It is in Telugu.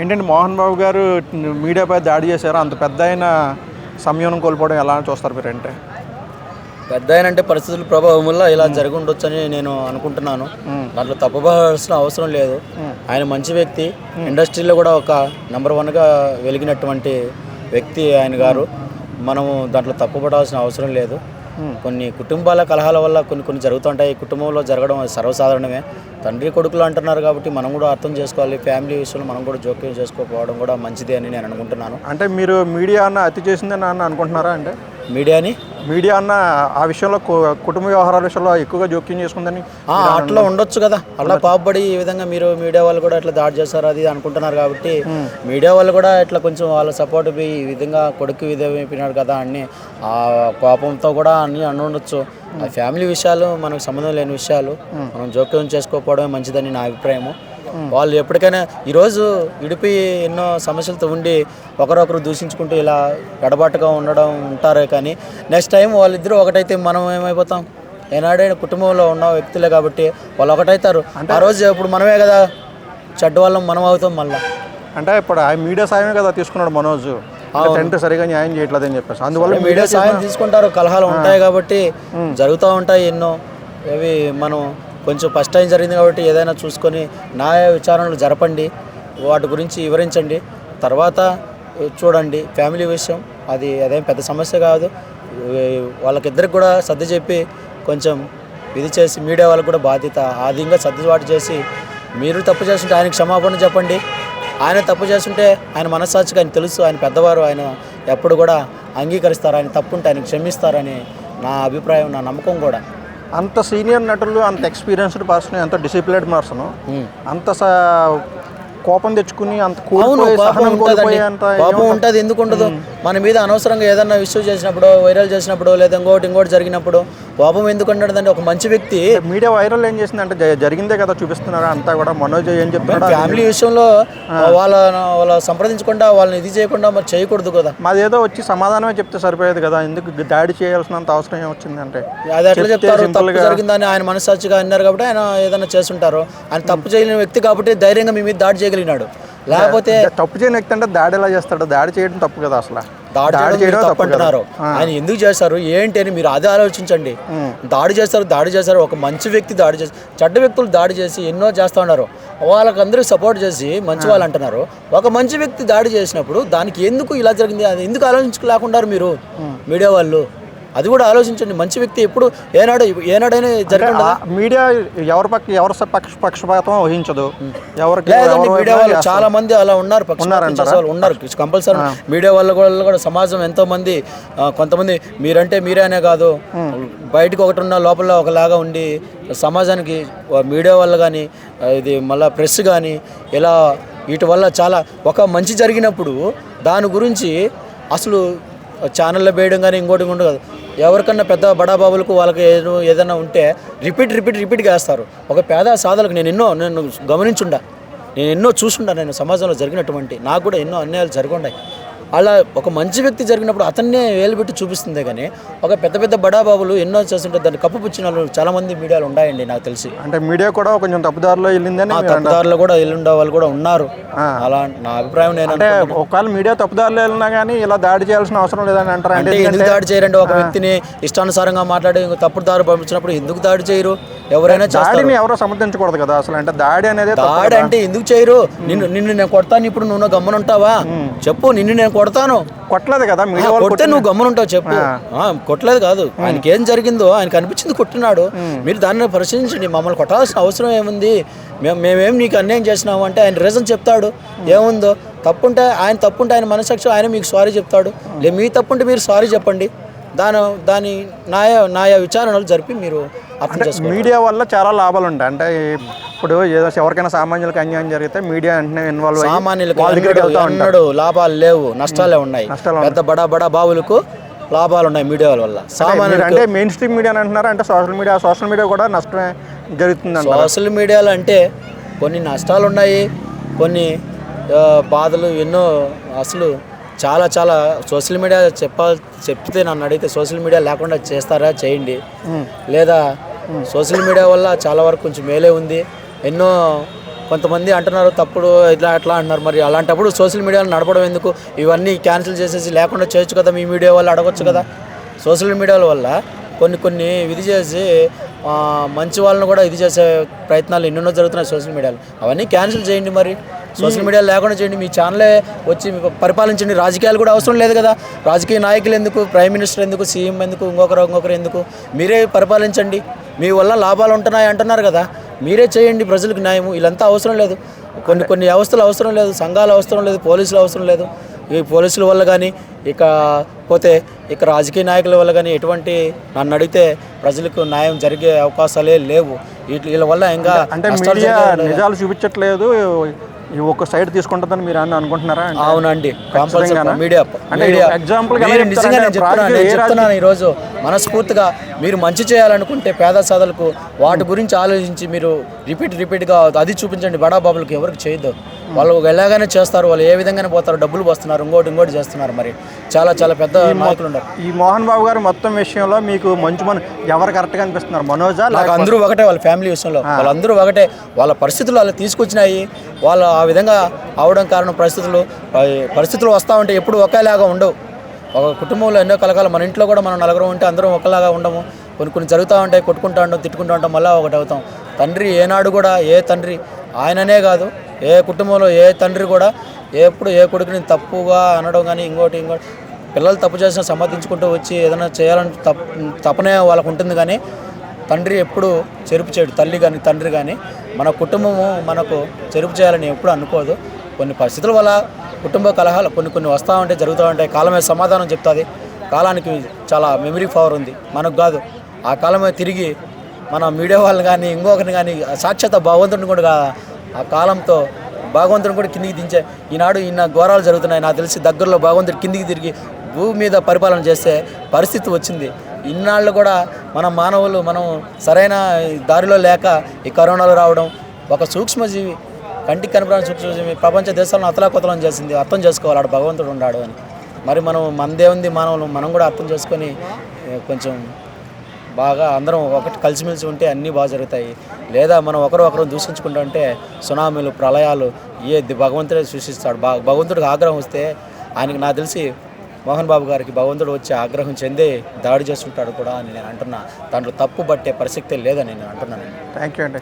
ఏంటంటే మోహన్ బాబు గారు మీడియాపై దాడి చేశారు. అంత పెద్ద అయిన సంయమనం కోల్పోవడం ఎలా చూస్తారు మీరు అంటే? పెద్ద అంటే పరిస్థితుల ప్రభావం వల్ల ఇలా జరిగి ఉండొచ్చని నేను అనుకుంటున్నాను. దాంట్లో తప్పుపడాల్సిన అవసరం లేదు. ఆయన మంచి వ్యక్తి. ఇండస్ట్రీలో కూడా ఒక నెంబర్ వన్గా వెలిగినటువంటి వ్యక్తి ఆయన గారు. మనము దాంట్లో తప్పుపడాల్సిన అవసరం లేదు. కొన్ని కుటుంబాల కలహాల వల్ల కొన్ని కొన్ని జరుగుతుంటాయి. కుటుంబంలో జరగడం అది సర్వసాధారణమే. తండ్రి కొడుకులు అంటున్నారు కాబట్టి మనం కూడా అర్థం చేసుకోవాలి. ఫ్యామిలీ విషయంలో మనం కూడా జోక్యం చేసుకోకపోవడం కూడా మంచిదే అని నేను అనుకుంటున్నాను. అంటే మీరు మీడియా అన్న అతి చేసిందని అన్న అనుకుంటున్నారా అంటే? మీడియాని? మీడియా అన్న ఆ విషయంలో కుటుంబ వ్యవహారాల విషయంలో ఎక్కువగా జోక్యం చేసుకుందని అట్లా ఉండొచ్చు కదా. అలా పాపబడి ఈ విధంగా మీరు మీడియా వాళ్ళు కూడా ఇట్లా దాడి చేస్తారు అది అనుకుంటున్నారు కాబట్టి మీడియా వాళ్ళు కూడా ఇట్లా కొంచెం వాళ్ళ సపోర్ట్ ఈ విధంగా కొడుకు విధమైపోయినాడు కదా అని ఆ కోపంతో కూడా అన్ని అని ఉండొచ్చు. ఫ్యామిలీ విషయాలు మనకు సంబంధం లేని విషయాలు మనం జోక్యం చేసుకోకపోవడమే మంచిదని నా అభిప్రాయము. వాళ్ళు ఎప్పటికైనా ఈరోజు ఇడిపి ఎన్నో సమస్యలతో ఉండి ఒకరొకరు దూషించుకుంటూ ఇలా ఎడబాటుగా ఉండడం ఉంటారే కానీ నెక్స్ట్ టైం వాళ్ళిద్దరూ ఒకటైతే మనం ఏమైపోతాం? ఏనాడైనా కుటుంబంలో ఉన్న వ్యక్తులే కాబట్టి వాళ్ళు ఒకటైతారు. ఆ రోజు ఇప్పుడు మనమే కదా చెడ్డ వాళ్ళం మనం అవుతాం మళ్ళీ. అంటే ఇప్పుడు ఆ మీడియా సాయమే కదా తీసుకున్నాడు మనోజ్. టెంట్ సరిగా న్యాయం చేయట్లేదని చెప్పేసి. అందువల్ల మీడియా సాయం తీసుకుంటారు కలహాలు ఉంటాయి కాబట్టి జరుగుతూ ఉంటాయి ఎన్నో. ఇవి మనం కొంచెం ఫస్ట్ టైం జరిగింది కాబట్టి ఏదైనా చూసుకొని న్యాయ విచారణలు జరపండి వాటి గురించి వివరించండి. తర్వాత చూడండి ఫ్యామిలీ విషయం. అది అదేం పెద్ద సమస్య కాదు. వాళ్ళకిద్దరికి కూడా సర్ది చెప్పి కొంచెం ఇది చేసి మీడియా వాళ్ళకి కూడా బాధ్యత ఆదిగా సర్దుబాటు చేసి మీరు తప్పు చేస్తుంటే ఆయనకి క్షమాపణ చెప్పండి. ఆయన తప్పు చేస్తుంటే ఆయన మనస్సాక్షికి ఆయన తెలుసు. ఆయన పెద్దవారు. ఆయన ఎప్పుడు కూడా అంగీకరిస్తారు. ఆయన తప్పు ఉంటే ఆయన క్షమిస్తారని నా అభిప్రాయం నా నమ్మకం కూడా. అంత సీనియర్ నటులు అంత ఎక్స్పీరియన్స్డ్ పర్సన్ ఎంత డిసిప్లిన్డ్ పర్సన్. అంత కోపం తెచ్చుకుని అంత అంత పాపం ఉంటుంది? ఎందుకు ఉండదు? మన మీద అనవసరంగా ఏదన్నా ఇష్యూ చేసినప్పుడు వైరల్ చేసినప్పుడు లేదా ఇంకోటి ఇంకోటి జరిగినప్పుడు పాపం ఎందుకు ఉండదండి ఒక మంచి వ్యక్తి మీడియా వైరల్ ఏం చేసిందంటే జ- జరిగిందే కదా చూపిస్తున్నారు? అంతా కూడా మనోజ్ ఏం చెప్తున్నాడు ఫ్యామిలీ విషయంలో వాళ్ళ వాళ్ళ సంప్రదించకుండా వాళ్ళని ఇది చేయకుండా మరి చేయకూడదు కదా. మాదేదో వచ్చి సమాధానమే చెప్తే సరిపోయేది కదా. ఎందుకు దాడి చేయాల్సినంత అవసరం ఏమొచ్చింది అంటే? అది ఎట్లా చెప్తే చెప్తారు? తప్పు జరిగిందని ఆయన మనస్సాక్షిగా అన్నారు కాబట్టి ఆయన ఏదైనా చేస్తుంటారు. ఆయన తప్పు చేయలేని వ్యక్తి కాబట్టి ధైర్యంగా మీ మీద దాడి చేయగలిగినాడు. లేకపోతే తప్పు చేయని వ్యక్తి అంటే దాడి ఎలా చేస్తాడు? దాడి చేయడం తప్పు కదా అసలు. దాడి చేయడం మీరు తప్పు అంటున్నారు ఆయన ఎందుకు చేశారు? ఏంటి అని మీరు అదే ఆలోచించండి. దాడి చేస్తారు దాడి చేస్తారు ఒక మంచి వ్యక్తి దాడి చేసి చెడ్డ వ్యక్తులు దాడి చేసి ఎన్నో చేస్తూ ఉన్నారు. వాళ్ళకందరూ సపోర్ట్ చేసి మంచి వాళ్ళు అంటున్నారు. ఒక మంచి వ్యక్తి దాడి చేసినప్పుడు దానికి ఎందుకు ఇలా జరిగింది? అది ఎందుకు ఆలోచించలేకుండా మీరు? మీడియా వాళ్ళు. అది కూడా ఆలోచించండి. మంచి వ్యక్తి ఎప్పుడు ఏనాడు ఏనాడైనా జరగకుండా మీడియా ఎవరి పక్క ఎవరి పక్ష పక్షపాతం వహించదు. ఎవరికి లేదండి మీడియా వాళ్ళు. చాలా మంది అలా ఉన్నారు పక్షపాతం ఉన్నారు. కంపల్సరీ మీడియా వాళ్ళ కూడా సమాజం ఎంతో మంది కొంతమంది మీరంటే మీరే అనే కాదు బయటకు ఒకటి ఉన్న లోపల ఒకలాగా ఉండి సమాజానికి మీడియా వల్ల కానీ ఇది మళ్ళీ ప్రెస్ కానీ ఇలా వీటి వల్ల చాలా ఒక మంచి జరిగినప్పుడు దాని గురించి అసలు ఛానల్లో వేయడం కానీ ఇంకోటి ఇంకోటి కాదు. ఎవరికన్నా పెద్ద బడాబాబులకు వాళ్ళకి ఏదైనా ఉంటే రిపీట్ రిపీట్ రిపీట్గా వేస్తారు. ఒక పేద సాధలకు నేను ఎన్నో నేను గమనించుండా. నేను ఎన్నో చూసుండా నేను సమాజంలో జరిగినటువంటి నాకు కూడా ఎన్నో అన్యాయాలు జరుగుండాయి. అలా ఒక మంచి వ్యక్తి జరిగినప్పుడు అతన్నే వేలు పెట్టి చూపిస్తుందే కానీ ఒక పెద్ద పెద్ద బడాబాబులు ఎన్నో చేస్తుంటే దాన్ని కప్పుపుచ్చిన వాళ్ళు చాలా మంది మీడియాలో ఉన్నాయండి నాకు తెలిసి. అంటే మీడియా కూడా కొంచెం తప్పుదారిలో వెళ్ళిందని. తప్పుదారులు కూడా ఎల్లుండే వాళ్ళు కూడా ఉన్నారు. అలా నా అభిప్రాయం నేను అంటే ఒకవేళ మీడియా తప్పుదారిలో వెళ్ళినా కానీ ఇలా దాడి చేయాల్సిన అవసరం లేదని అంటారు? అంటే ఎందుకు దాడి చేయరండి ఒక వ్యక్తిని ఇష్టానుసారంగా మాట్లాడి తప్పుడు దారి పంపించినప్పుడు ఎందుకు దాడి చేయరు? ఎవరైనా దాడిని ఎవరో సమర్థించకూడదు కదా అసలు. అంటే దాడి అనేది దాడి అంటే ఎందుకు చేయరు? నిన్ను నిన్ను నేను కొడతాను ఇప్పుడు నువ్వు గమ్మునుంటావా చెప్పు నిన్ను నేను కొడతాను. కొట్టలేదు కదా కొడితే నువ్వు గమ్మునుంటావు చెప్పు. కొట్టలేదు కాదు. ఆయనకి ఏం జరిగిందో ఆయనకు అనిపించింది కొట్టినాడు. మీరు దాన్ని పరిశీలించండి. మమ్మల్ని కొట్టాల్సిన అవసరం ఏముంది? మేము మేమేం నీకు అన్యాయం చేసినాము అంటే ఆయన రీజన్ చెప్తాడు. ఏముందో? తప్పుంటే ఆయన తప్పుంటే ఆయన మనసాక్షి ఆయన మీకు సారీ చెప్తాడు. లే మీ తప్పుంటే మీరు సారీ చెప్పండి. దాని దాని న్యాయ న్యాయ విచారణలు జరిపి మీరు చేసుకోండి మీడియా వల్ల చాలా లాభాలు ఉంటాయి. అంటే ఇప్పుడు ఏదో ఎవరికైనా సామాన్యులకు అన్యాయం జరిగితే మీడియా వెంటనే ఇన్వాల్వ్ సామాన్యులకు ఎన్నడూ లాభాలు లేవు నష్టాలే ఉన్నాయి. పెద్ద బడా బడా బావులకు లాభాలు ఉన్నాయి మీడియా వల్ల. మీరు సామాన్యులకు అంటే మెయిన్ స్ట్రీమ్ మీడియా అని అంటున్నారు? అంటే సోషల్ మీడియా సోషల్ మీడియా కూడా నష్టమే జరుగుతుంది సోషల్ మీడియాలో అంటే కొన్ని నష్టాలు ఉన్నాయి కొన్ని బాధలు ఎన్నో అసలు చాలా చాలా సోషల్ మీడియా చెప్పాలి చెప్తే నన్ను అడిగితే సోషల్ మీడియా లేకుండా చేస్తారా చేయండి. లేదా సోషల్ మీడియా వల్ల చాలా వరకు కొంచెం మేలే ఉంది. ఎన్నో కొంతమంది అంటున్నారు తప్పుడు ఇట్లా అట్లా అంటున్నారు. మరి అలాంటప్పుడు సోషల్ మీడియాలో నడపడం ఎందుకు? ఇవన్నీ క్యాన్సిల్ చేసేసి లేకుండా చేయొచ్చు కదా మీ మీడియా వాళ్ళు అడగొచ్చు కదా. సోషల్ మీడియాల వల్ల కొన్ని కొన్ని విధి చేసి మంచి వాళ్ళని కూడా ఇది చేసే ప్రయత్నాలు ఎన్నెన్నో జరుగుతున్నాయి సోషల్ మీడియాలో. అవన్నీ క్యాన్సిల్ చేయండి మరి. సోషల్ మీడియా లేకుండా చేయండి మీ ఛానలే వచ్చి పరిపాలించండి. రాజకీయాలు కూడా అవసరం లేదు కదా. రాజకీయ నాయకులు ఎందుకు ప్రైమ్ మినిస్టర్ ఎందుకు సీఎం ఎందుకు ఇంకొకరు ఇంకొకరు ఎందుకు? మీరే పరిపాలించండి. మీ వల్ల లాభాలు ఉంటున్నాయి అంటున్నారు కదా. మీరే చేయండి ప్రజలకు న్యాయం. వీళ్ళంతా అవసరం లేదు. కొన్ని కొన్ని వ్యవస్థలు అవసరం లేదు. సంఘాలు అవసరం లేదు. పోలీసులు అవసరం లేదు. ఈ పోలీసుల వల్ల కానీ ఇక పోతే ఇక రాజకీయ నాయకుల వల్ల కానీ ఎటువంటి నన్ను అడిగితే ప్రజలకు న్యాయం జరిగే అవకాశాలే లేవు. వీటి వీళ్ళ వల్ల ఇంకా నిజాలు చూపించట్లేదు. ఈ ఒక్క సైడ్ తీసుకుంటుందని మీరు అని అనుకుంటున్నారా? అవునండి. మీడియా అంటే నేను చెప్తున్నాను ఈరోజు మనస్ఫూర్తిగా మీరు మంచి చేయాలనుకుంటే పేద సాధలకు వాటి గురించి ఆలోచించి మీరు రిపీట్ రిపీట్గా అది చూపించండి. బడా బాబులకు ఎవరికి చేయొద్దు. వాళ్ళు ఎలాగైనా చేస్తారు వాళ్ళు ఏ విధంగానే పోతారు డబ్బులు వస్తున్నారు ఇంకోటి ఇంకోటి చేస్తున్నారు మరి. చాలా చాలా పెద్ద నాయకులు ఉన్నారు. ఈ మోహన్ బాబు గారు మొత్తం విషయంలో మీకు మంచి మన ఎవరు కరెక్ట్గా అనిపిస్తున్నారు? మనోజా నాకు అందరూ ఒకటే వాళ్ళ ఫ్యామిలీ విషయంలో. వాళ్ళందరూ ఒకటే. వాళ్ళ పరిస్థితులు వాళ్ళు తీసుకొచ్చినాయి. వాళ్ళు ఆ విధంగా అవడం కారణం పరిస్థితులు. పరిస్థితులు వస్తూ ఉంటే ఎప్పుడు ఒకేలాగా ఉండవు. ఒక కుటుంబంలో ఎన్నో కలకాలు మన ఇంట్లో కూడా మనం నలుగురు ఉంటే అందరం ఒకలాగా ఉండము. కొన్ని కొన్ని జరుగుతూ ఉంటాయి కొట్టుకుంటూ ఉంటాం తిట్టుకుంటూ ఉంటాం మళ్ళీ ఒకటి అవుతాం. తండ్రి ఏనాడు కూడా ఏ తండ్రి ఆయననే కాదు. ఏ కుటుంబంలో ఏ తండ్రి కూడా ఎప్పుడు ఏ కొడుకుని తప్పుగా అనడం కానీ ఇంకోటి ఇంకోటి పిల్లలు తప్పు చేసినా సమర్థించుకుంటూ వచ్చి ఏదైనా చేయాలని తప్పు తప్పనే వాళ్ళకు ఉంటుంది కానీ తండ్రి ఎప్పుడు చెరుపు చేయడు తల్లి కానీ తండ్రి కానీ మన కుటుంబము మనకు చెరుపు చేయాలని ఎప్పుడు అనుకోదు. కొన్ని పరిస్థితుల వల్ల కుటుంబ కలహాలు కొన్ని కొన్ని వస్తూ ఉంటాయి జరుగుతూ ఉంటాయి కాలమే సమాధానం చెప్తుంది. కాలానికి చాలా మెమరీ పవర్ ఉంది. మనకు కాదు. ఆ కాలమే తిరిగి మన మీడియా వాళ్ళని కానీ ఇంకొకరిని కానీ సాక్షాత్ భగవంతుడిని కూడా ఆ కాలంతో భగవంతుడు కూడా కిందికి దించే. ఈనాడు ఈయన ఘోరాలు జరుగుతున్నాయి. నాకు తెలిసి దగ్గరలో భగవంతుడు కిందికి తిరిగి భూమి మీద పరిపాలన చేసే పరిస్థితి వచ్చింది. ఇన్నాళ్ళు కూడా మన మానవులు మనం సరైన దారిలో లేక ఈ కరోనాలు రావడం ఒక సూక్ష్మజీవి కంటికి కనపడని సూక్ష్మజీవి ప్రపంచ దేశాలను అతలాకుతలం చేసింది. అర్థం చేసుకోవాలి భగవంతుడు ఉన్నాడు అని. మరి మనం మనదే ఉంది మానవులు మనం కూడా అర్థం చేసుకొని కొంచెం బాగా అందరం ఒకటి కలిసిమెలిసి ఉంటే అన్నీ బాగా జరుగుతాయి. లేదా మనం ఒకరు ఒకరు దూషించుకుంటూ ఉంటే సునామీలు ప్రళయాలు ఏ భగవంతుడే సృష్టిస్తాడు. బా భగవంతుడికి ఆగ్రహం వస్తే ఆయనకి నాకు తెలిసి మోహన్ బాబు గారికి భగవంతుడు వచ్చి ఆగ్రహం చెంది దాడి చేస్తుంటాడు కూడా అని నేను అంటున్నా. దాంట్లో తప్పు పట్టే పరిస్థితి లేదని నేను అంటున్నాను. థ్యాంక్ యూ అండి.